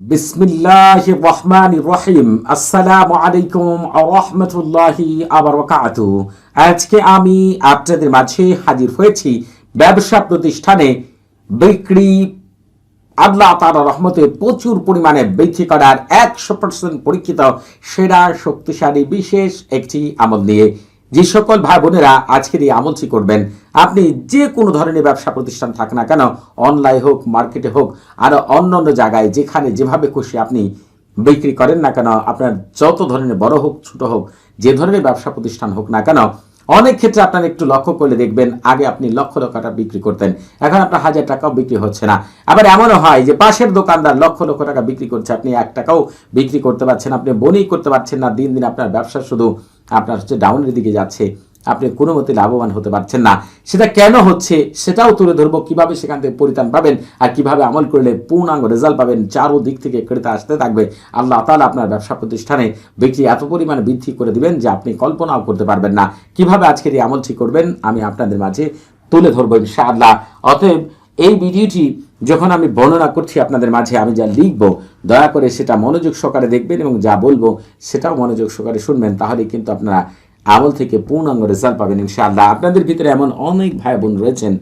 বিসমিল্লাহ রহমান রহিম। আসসালামু আলাইকুম রহমতুল্লাহি আবার আজকে আমি আপনাদের মাঝে হাজির হয়েছি ব্যবসা প্রতিষ্ঠানে বিক্রি। আল্লাহ তার রহমতে প্রচুর পরিমাণে বৃদ্ধি করার একশো পরীক্ষিত সেরা শক্তিশালী বিশেষ একটি আমল নিয়ে যে সকল ভাই বোনেরা আজকের এই আমলটি করবেন, আপনি যে কোনো ধরনের ব্যবসা প্রতিষ্ঠান থাক না কেন, অনলাইন হোক, মার্কেটে হোক, আর অন্য অন্য জায়গায় যেখানে যেভাবে খুশি আপনি বিক্রি করেন না কেন, আপনার যত ধরনের বড় হোক, ছোট হোক, যে ধরনের ব্যবসা প্রতিষ্ঠান হোক না কেন, অনেক ক্ষেত্রে আপনার একটু লক্ষ্য করলে দেখবেন, আগে আপনি লক্ষ লক্ষ টাকা বিক্রি করতেন, এখন আপনার হাজার টাকাও বিক্রি হচ্ছে না। আবার এমনও হয় যে পাশের দোকানদার লক্ষ লক্ষ টাকা বিক্রি করছে, আপনি এক টাকাও বিক্রি করতে পারছেন আপনি বনি করতে পারছেন না, দিন দিন আপনার ব্যবসা শুধু আপনার হচ্ছে ডাউনের দিকে যাচ্ছে, আপনি কোনো মতে লাভবান হতে পারছেন না। সেটা কেন হচ্ছে সেটাও তুলে ধরবো। কীভাবে সেখান থেকে পরিত্রাণ পাবেন আর কীভাবে আমল করলে পূর্ণাঙ্গ রেজাল্ট পাবেন চারো দিক থেকে ক্রেতা আসতে থাকবে। আল্লাহ তালা আপনার ব্যবসা প্রতিষ্ঠানে বিক্রি এত পরিমাণে বৃদ্ধি করে দিবেন যে আপনি কল্পনাও করতে পারবেন না। কীভাবে আজকের এই আমল ঠিক করবেন, আমি আপনাদের মাঝে তুলে ধরবো ইনশাআল্লাহ। অতএব এই ভিডিওটি যখন আমি বর্ণনা করছি আপনাদের মাঝে, আমি যা লিখব, দয়া করে সেটা মনোযোগ সহকারে দেখবেন এবং যা বলব সেটাও মনোযোগ সহকারে শুনবেন, তাহলে কিন্তু আপনারা আমল থেকে পূর্ণাঙ্গ রেজাল্ট পাবেন ইনশাআল্লাহ। আপনাদের ভিতরে এমন অনেক ভাই বোন রয়েছেন,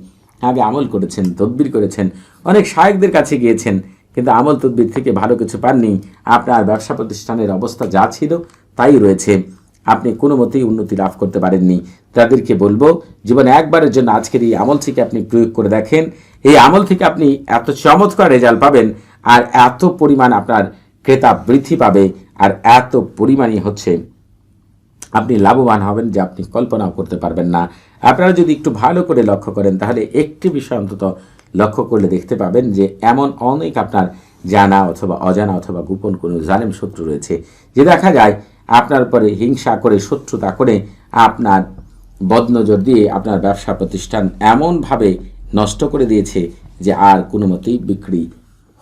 আগে আমল করেছেন, তদবির করেছেন, অনেক শায়কদের কাছে গিয়েছেন, কিন্তু আমল তদবির থেকে ভালো কিছু পাননি। আপনার ব্যবসা প্রতিষ্ঠানের অবস্থা যা ছিল তাই রয়েছে। আপনি কোনো মতেই উন্নতি লাভ করতে পারেননি। তাদেরকে বলব, জীবনে একবারের জন্য আজকের এই আমল থেকে আপনি প্রয়োগ করে দেখেন এই আমল থেকে আপনি এত চমৎকার রেজাল্ট পাবেন আর এত পরিমাণ আপনার ক্রেতা বৃদ্ধি পাবে আর এত পরিমাণই হচ্ছে আপনি লাভবান হবেন যে আপনি কল্পনাও করতে পারবেন না। আপনারা যদি একটু ভালো করে লক্ষ্য করেন, তাহলে একটি বিষয় অন্তত লক্ষ্য করলে দেখতে পাবেন যে এমন অনেক আপনার জানা অথবা অজানা অথবা গোপন কোনো জালেম শত্রু রয়েছে যে দেখা যায় আপনার পরে হিংসা করে, শত্রুতা করে আপনার বদনজর দিয়ে আপনার ব্যবসা প্রতিষ্ঠান এমনভাবে নষ্ট করে দিয়েছে যে আর কোনো মতেই বিক্রি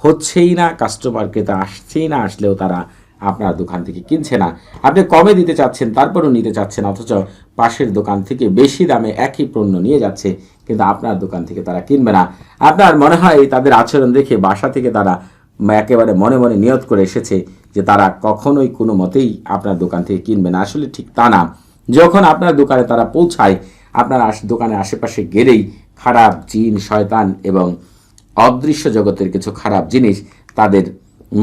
হচ্ছেই না কাস্টমার ক্রেতা আসছেই না, আসলেও তারা আপনার দোকান থেকে কিনছে না। আপনি কমে দিতে চাচ্ছেন, তারপরেও নিতে চাচ্ছেন, অথচ পাশের দোকান থেকে বেশি দামে একই পণ্য নিয়ে যাচ্ছে, কিন্তু আপনার দোকান থেকে তারা কিনবে না। আপনার মনে হয় তাদের আচরণ দেখে বাসা থেকে তারা একেবারে মনে মনে নিয়ত করে এসেছে যে তারা কখনোই কোনো মতেই আপনার দোকান থেকে কিনবে না। আসলে ঠিক তা না। যখন আপনার দোকানে তারা পৌঁছায়, আপনার দোকানের আশেপাশে গেলেই খারাপ জিন, শয়তান এবং অদৃশ্য জগতের কিছু খারাপ জিনিস তাদের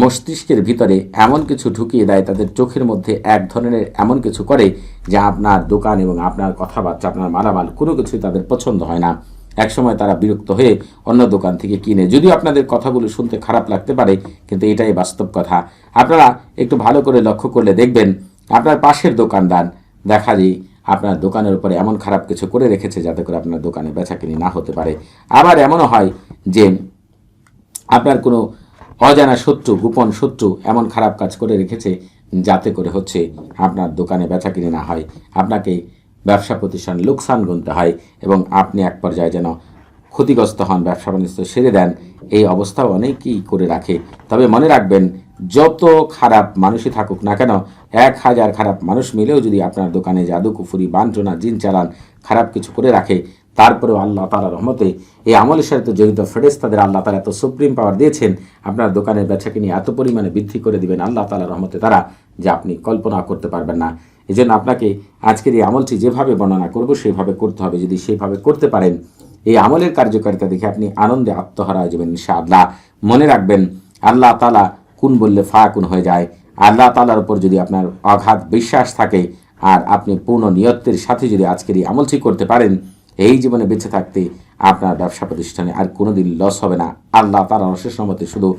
মস্তিষ্কের ভিতরে এমন কিছু ঢুকিয়ে দেয়, তাদের চোখের মধ্যে এক ধরনের এমন কিছু করে যা আপনার দোকান এবং আপনার কথাবার্তা, আপনার মালামাল কোনো কিছুই তাদের পছন্দ হয় না। একসময় তারা বিরক্ত হয়ে অন্য দোকান থেকে কিনে। যদিও আপনাদের কথাগুলো শুনতে খারাপ লাগতে পারে, কিন্তু এটাই বাস্তব কথা। আপনারা একটু ভালো করে লক্ষ্য করলে দেখবেন, আপনার পাশের দোকানদার, দেখা যায় আপনার দোকানের উপরে এমন খারাপ কিছু করে রেখেছে যাতে করে আপনার দোকানে বেচাকিনি না হতে পারে। আবার এমনও হয় যে আপনার কোনো অজানা শত্রু, গোপন শত্রু এমন খারাপ কাজ করে রেখেছে যাতে করে হচ্ছে আপনার দোকানে বেচা কিনে না হয়। আপনাকে ব্যবসা প্রতিষ্ঠান লোকসান গুনতে হয় এবং আপনি এক পর্যায়ে যেন ক্ষতিগ্রস্ত হন, ব্যবসা বাণিজ্য সেরে দেন, এই অবস্থাও অনেকেই করে রাখে। তবে মনে রাখবেন যত খারাপ মানুষই থাকুক না কেন, এক হাজার খারাপ মানুষ মিলেও যদি আপনার দোকানে জাদু, কুফুরি, বান্টনা, জিন চালান খারাপ কিছু করে রাখে, তারপরেও আল্লাহ তালার রহমতে এই আমলের সাথে জড়িত ফেরেস তাদের আল্লাহ তালা এত সুপ্রিম পাওয়ার দিয়েছেন, আপনার দোকানের বেচাকে নিয়ে এত পরিমাণে বৃদ্ধি করে দিবেন আল্লাহ তালার রহমতে তারা যে আপনি কল্পনা করতে পারবেন না। এই জন্য আপনাকে আজকের এই আমলটি যেভাবে বর্ণনা করব, সেভাবে করতে হবে, যদি সেভাবে করতে পারেন, এই আমলের কার্যকারিতা দেখে আপনি আনন্দে আত্মহারা যাবেন যাবেন ইনশাআল্লাহ। মনে রাখবেন, আল্লাহ তালা কুন বললে ফা কুন হয়ে যায়। আল্লাহ তালার উপর যদি আপনার অগাধ বিশ্বাস থাকে, আর আপনি পূর্ণ নিয়ত্বের সাথে যদি আজকের এই আমলটি করতে পারেন, এই জীবনে বেঁচে থাকতে আপনার ব্যবসা প্রতিষ্ঠানে আর কোনোদিন লস হবে না। আল্লাহ তার অশেষ মতে শুধু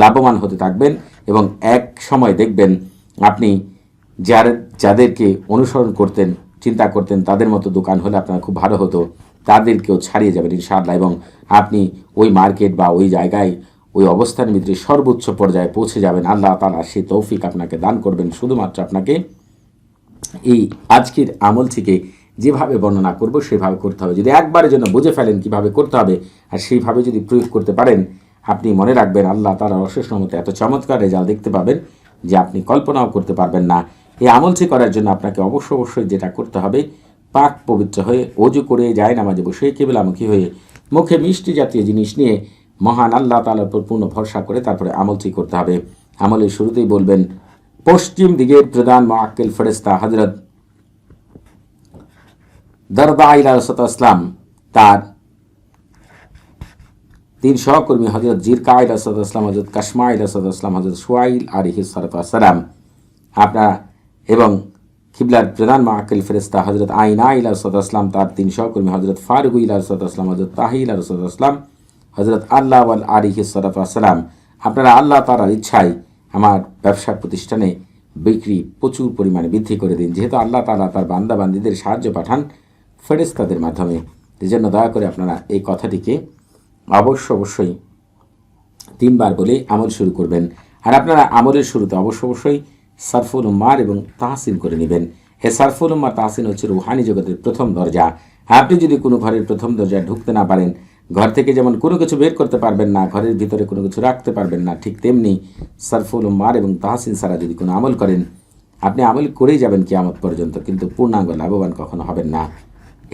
লাভবান হতে থাকবেন এবং এক সময় দেখবেন আপনি যার, যাদেরকে অনুসরণ করতেন, চিন্তা করতেন, তাদের মতো দোকান হলে আপনার খুব ভালো হতো, তাদেরকেও ছাড়িয়ে যাবেন ইনশাআল্লাহ এবং আপনি ওই মার্কেট বা ওই জায়গায় ওই অবস্থান ভিতরে সর্বোচ্চ পর্যায়ে পৌঁছে যাবেন। আল্লাহ তালা সেই তৌফিক আপনাকে দান করবেন। শুধুমাত্র আপনাকে এই আজকের আমল থেকে যেভাবে বর্ণনা করব, সেভাবে করতে হবে। যদি একবারের জন্য বুঝে ফেলেন কীভাবে করতে হবে, আর সেইভাবে যদি প্রয়োগ করতে পারেন, আপনি মনে রাখবেন আল্লাহ তালা অশেষ মতো এত চমৎকার রেজাল্ট দেখতে পাবেন যে আপনি কল্পনাও করতে পারবেন না। এই আমলটি করার জন্য আপনাকে অবশ্য অবশ্যই যেটা করতে হবে, পাক পবিত্র হয়ে অজু করে যায় নামাজে বসে কেবলামুখী হয়ে মুখে মিষ্টি জাতীয় জিনিস নিয়ে মহান আল্লাহ তালার উপর পূর্ণ ভরসা করে তারপরে আমলটি করতে হবে। আমলের শুরুতেই বলবেন, পশ্চিম দিকের প্রধান মাক্কেল ফেরেস্তা হজরত দরদা ইসলাম তার তিন সহকর্মী হজরত জিরকা ইসলাম হজরত কাশমা ইসলাম হজরত সোয়াইল আলিহি সালাম, আপনারা এবং খিবলার প্রধান মাহকিল ফেরেস্তা হজরত আইনা ইলাসলাম তার তিন সহকর্মী হজরত ফারুক ইলাসলাম হজরত তাহি ইলাসলাম হজরত আল্লাহ আল আলিহি সালাম, আপনারা আল্লাহ তালার ইচ্ছায় আমার ব্যবসা প্রতিষ্ঠানে বিক্রি প্রচুর পরিমাণে বৃদ্ধি করে দিন। যেহেতু আল্লাহ তালা তার বান্দা বান্দিদের সাহায্য পাঠান ফেরেস্তাদের মাধ্যমে জন্য দয়া করে আপনারা এই কথাটিকে অবশ্য অবশ্যই তিনবার বলে আমল শুরু করবেন। আর আপনারা আমলের শুরুতে অবশ্য অবশ্যই সারফুল উম্মার এবং তাহসিন করে নেবেন। এ সারফুল উম্মার তাহসিন হচ্ছে রুহানি জগতের প্রথম দরজা। আপনি যদি কোনো ঘরের প্রথম দরজায় ঢুকতে না পারেন ঘর থেকে যেমন কোনো কিছু বের করতে পারবেন না, ঘরের ভিতরে কোনো কিছু রাখতে পারবেন না, ঠিক তেমনি সারফুল উম্মার এবং তাহসিন সারা যদি কোনো আমল করেন, আপনি আমল করেই যাবেন কিয়ামত পর্যন্ত, কিন্তু পূর্ণাঙ্গ লাভবান কখনো হবেন না।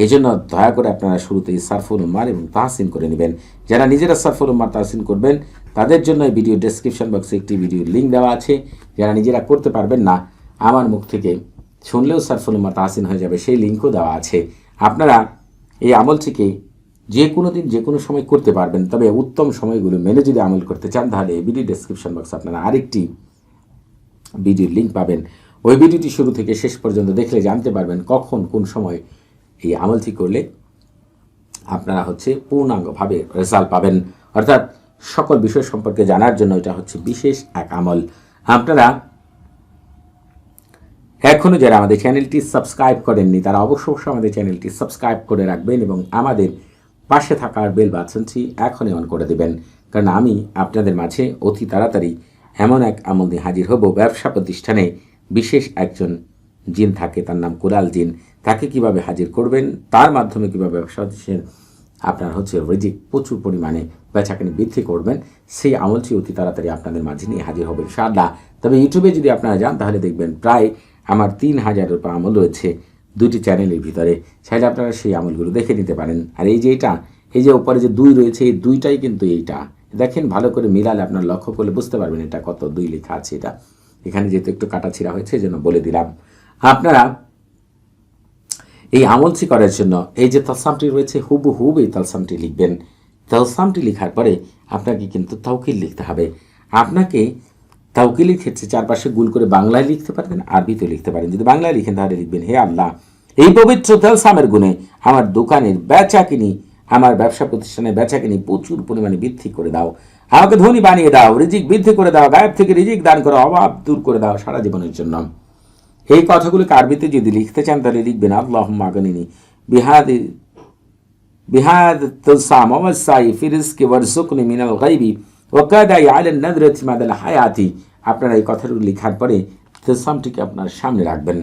এই জন্য দয়া করে আপনারা শুরুতেই সারফুল উম্মার এবং তাহসিন করে নেবেন। যারা নিজেরা সারফুল উম্মার, তাহসিন করবেন, তাদের জন্য এই ভিডিও ডেসক্রিপশন বক্সে একটি ভিডিও লিঙ্ক দেওয়া আছে। যারা নিজেরা করতে পারবেন না, আমার মুখ থেকে শুনলেও সারফুল উম্মার, তাহসিন হয়ে যাবে, সেই লিঙ্কও দেওয়া আছে। আপনারা এই আমলটিকে যে কোনো দিন যে কোনো সময় করতে পারবেন। তবে উত্তম সময়গুলো মেনে যদি আমল করতে চান, তাহলে এই ভিডিও ডেসক্রিপশন বক্সে আপনারা আরেকটি ভিডিওর লিঙ্ক পাবেন। ওই ভিডিওটি শুরু থেকে শেষ পর্যন্ত দেখলে জানতে পারবেন কখন কোন সময় এই আমলটি করলে আপনারা হচ্ছে পূর্ণাঙ্গভাবে রেজাল্ট পাবেন। অর্থাৎ সকল বিষয় সম্পর্কে জানার জন্য এটা হচ্ছে বিশেষ এক আমল। আপনারা এখনও যারা আমাদের চ্যানেলটি সাবস্ক্রাইব করেননি, তারা অবশ্য অবশ্যই আমাদের চ্যানেলটি সাবস্ক্রাইব করে রাখবেন এবং আমাদের পাশে থাকার বেল বাটনটি এখনই অন করে দেবেন, কারণ আমি আপনাদের মাঝে অতি তাড়াতাড়ি এমন এক আমল নিয়ে হাজির হব। ব্যবসা প্রতিষ্ঠানে বিশেষ একজন জিন থাকে, তার নাম কুরাল জিন। তাকে কীভাবে হাজির করবেন, তার মাধ্যমে কীভাবে ব্যবসা প্রতিষ্ঠান আপনার হচ্ছে রিজিক প্রচুর পরিমাণে বেচাকেনি বৃদ্ধি করবেন, সেই আমলটি অতি তাড়াতাড়ি আপনাদের মাঝে নিয়ে হাজির হবে ইনশাআল্লাহ। তবে ইউটিউবে যদি আপনারা যান, তাহলে দেখবেন প্রায় আমার তিন হাজারের উপর আমল রয়েছে। দুটি চ্যানেলের ভিতরে। চাইলে আপনারা সেই আমলগুলো দেখে নিতে পারেন। আর এই যে এটা, এই যে ওপরে যে দুই রয়েছে, এই দুইটাই কিন্তু এইটা। দেখেন, ভালো করে মিলালে আপনার লক্ষ্য করলে বুঝতে পারবেন এটা কত দুই লেখা আছে এটা। এখানে যেহেতু একটু কাটা ছিঁড়া হয়েছে, এই জন্য বলে দিলাম। আপনারা এই আমলটি করার জন্য এই যে তালসামটি রয়েছে হুবু হুব এই তালসামটি লিখবেন। তালসামটি লেখার পরে আপনাকে কিন্তু তাউকিল লিখতে হবে। আপনাকে তাউকিলের ক্ষেত্রে চারপাশে গুল করে বাংলায় লিখতে পারবেন আরবিতে লিখতে পারেন। যদি বাংলায় লিখেন তাহলে লিখবেন, হে আল্লাহ এই পবিত্র তালসামের গুণে আমার দোকানের বেচা কিনি আমার ব্যবসা প্রতিষ্ঠানে বেচা কিনি প্রচুর পরিমাণে বৃদ্ধি করে দাও। আমাকে ধনী বানিয়ে দাও, রিজিক বৃদ্ধি করে দাও, গায়েব থেকে রিজিক দান করো, অভাব দূর করে দাও সারা জীবনের জন্য। এই কথাগুলোকে আরবিতে যদি লিখতে চান, তাহলে লিখবেন আল্লাহ মাগানিনি বিহাদ বিহাদ তুলসাম অবসাই ফিরিসকে ওয়ারজুকনি মিনাল গাইবি ওকাদাই আলেন নদরত মাদাল হায়াতি। আপনারা এই কথাগুলো লেখার পরে তেলসামটিকে আপনার সামনে রাখবেন।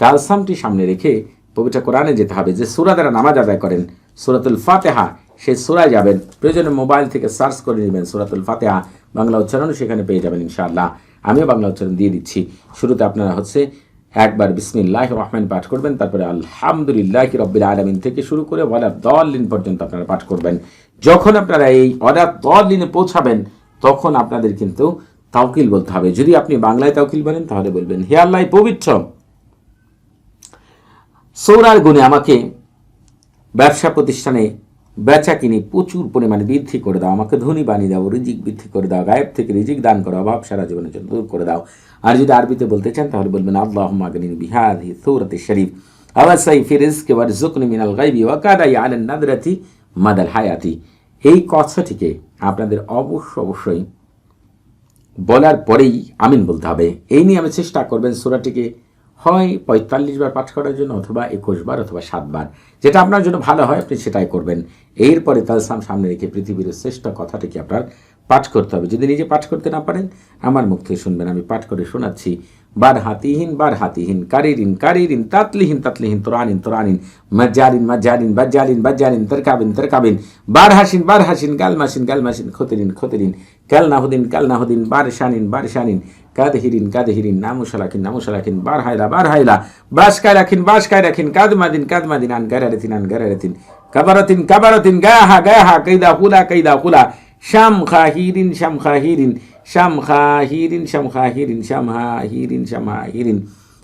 তালসামটি সামনে রেখে পবিত্র কোরআনে যেতে হবে যে সুরা দ্বারা নামাজ আদায় করেন, সুরাতুল ফাতেহা। সেই সুরায় যাবেন, প্রয়োজনে মোবাইল থেকে সার্চ করে নেবেন সুরাতুল ফাতেহা। বাংলা উচ্চারণও সেখানে পেয়ে যাবেন ইনশাআল্লাহ। আমিও বাংলা উচ্চারণ দিয়ে দিচ্ছি। শুরুতে আপনারা হচ্ছে একবার বিসমিল্লাহ রহমান পাঠ করবেন, তারপরে আলহামদুলিল্লাহ রব্বিল আলমিন থেকে শুরু করে ওয়ালা দলিন পর্যন্ত আপনারা পাঠ করবেন। যখন আপনারা এই ওয়ালা দলিনে পৌঁছাবেন, তখন আপনাদের কিন্তু তাওকিল বলতে হবে। যদি আপনি বাংলায় তাওকিল বলেন, তাহলে বলবেন, হে আল্লাহ, পবিত্র। সৌরার গুণে আমাকে ব্যবসা প্রতিষ্ঠানে বেচা কিনে প্রচুর পরিমাণে বৃদ্ধি করে দাও। আমাকে ধনী বানিয়ে দাও, রিজিক বৃদ্ধি করে দাও, গায়েব থেকে রিজিক দান করো, অভাব সারা জীবনের জন্য দূর করে দাও। আর যদি আরবিতে বলতে চান, তাহলে বলবেন আল্লাহ বিহাদ হি সৌরতে শরীফ। আওয়াসাই ফিরিজ কে বার জুকনি মিনাল গাইবি ওয়াকাদাই আলেন নাদরাতি মাদাল হায়াতি। এই কথাটিকে আপনাদের অবশ্য অবশ্যই বলার পরেই আমিন বলতে হবে। এই নিয়ে আমি চেষ্টা করবেন সুরাটিকে হয় পঁয়তাল্লিশ বার পাঠ করার জন্য অথবা একুশ বার অথবা সাতবার যেটা আপনার জন্য ভালো হয়, আপনি সেটাই করবেন। এরপরে তালসাম সামনে রেখে পৃথিবীর শ্রেষ্ঠ কথাটিকে আপনার পাঠ করতে হবে। যদি নিজে পাঠ করতে না পারেন, আমার মুখ থেকে শুনবেন। আমি পাঠ করে শোনাচ্ছি বার হাতিহীন বার হাতিহীন কারিরিন কারিরিন, তাতলিহীন তাতলিহীন, তোরানিন তোরানিন, মজ্জারিন মজ্জারিন বাজ্জারিন বাজ্জারিন তরকাবিন তরকাবিন বার হাসিন বার হাসিন গালমাসিন গালমাসিন, খতিরিন খতিরিন কাল নাহুদিন কাল নাহুদিন বার শানিন বার শানিন কাদহিরিন কাদহিরিন, নামুশালাকিন নামুশালাকিন বার হাইলা বার হাইলা বাস কায় রাখিন বাস কায় রাখিন কাদমাদিন কাদমাদিন আন গারারেতিন আন গারারেতিন কাবারাতিন কাবারাতিন, গায়াহা গায়াহা কৈদা হুলা কৈদা হুলা শাম খাহিরিন শাম খাহিরিন শামহাহিরিন শামহাহিরিন শামহাহিরিন শামহাহিরিন।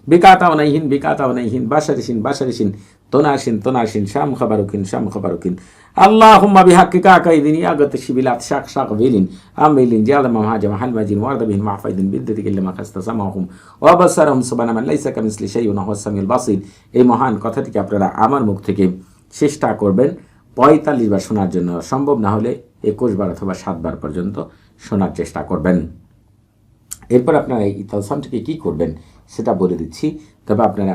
বিকাতাওনাইহিন বিকাতাওনাইহিন বাসারিসিন বাসারিসিন তোনাসিন তোনাসিন শ্যাম খাবারুকিন শ্যাম খাবারুকিন আল্লাহ হুম্মা বিহাক্কিকা কাইদিনি আগত শিবিলাত শাক শাক বিলিন, আমিলিন জিয়ালা মা হাজা মাহাল মাজিন ওয়ারদ বিহিন মাহফাইদিন বিদ্যতি মা খাস্তা সামাহুম। ওয়া বাসারহুম সুবহানা মান লাইসা কামিসলি শাইউন ওয়া সামিউল এই মহান কথাটিকে আপনারা আমার মুখ থেকে চেষ্টা করবেন পঁয়তাল্লিশ বার শোনার জন্য। সম্ভব না হলে একুশ বার অথবা সাতবার পর্যন্ত শোনার চেষ্টা করবেন। এরপর আপনারা এই তালসামটিকে কী করবেন সেটা বলে দিচ্ছি। তবে আপনারা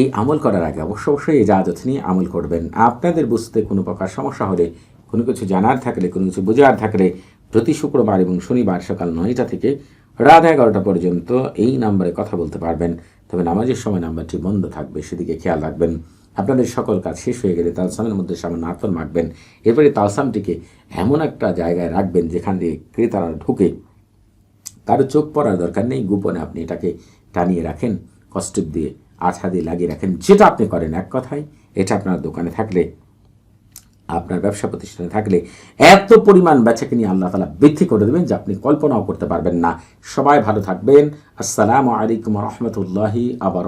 এই আমল করার আগে অবশ্য অবশ্যই এই জাহাজত নিয়ে আমল করবেন। আপনাদের বুঝতে কোনো প্রকার সমস্যা হলে, কোনো কিছু জানার থাকলে, কোনো কিছু বোঝার থাকলে প্রতি শুক্রবার এবং শনিবার সকাল নয়টা থেকে রাত এগারোটা পর্যন্ত এই নাম্বারে কথা বলতে পারবেন। তবে নামাজের সময় নাম্বারটি বন্ধ থাকবে, সেদিকে খেয়াল রাখবেন। আপনাদের সকল কাজ শেষ হয়ে গেলে তালসামের মধ্যে সামান্য আতর মাখবেন। এরপরে তালসামটিকে এমন একটা জায়গায় রাখবেন যেখান দিয়ে ক্রেতারা ঢুকে কারও চোখ পড়ার দরকার নেই। গোপনে আপনি এটাকে টানিয়ে রাখেন কষ্টিপ দিয়ে আঠা দিয়ে লাগিয়ে রাখেন। যেটা আপনি করেন এক কথায়, এটা আপনার দোকানে থাকলে, আপনার ব্যবসা প্রতিষ্ঠানে থাকলে এত পরিমাণ বেচাকে নিয়ে আল্লাহ তালা বৃদ্ধি করে দেবেন যে আপনি কল্পনাও করতে পারবেন না। সবাই ভালো থাকবেন। আসসালামু আলাইকুম রহমতুল্লাহি আবার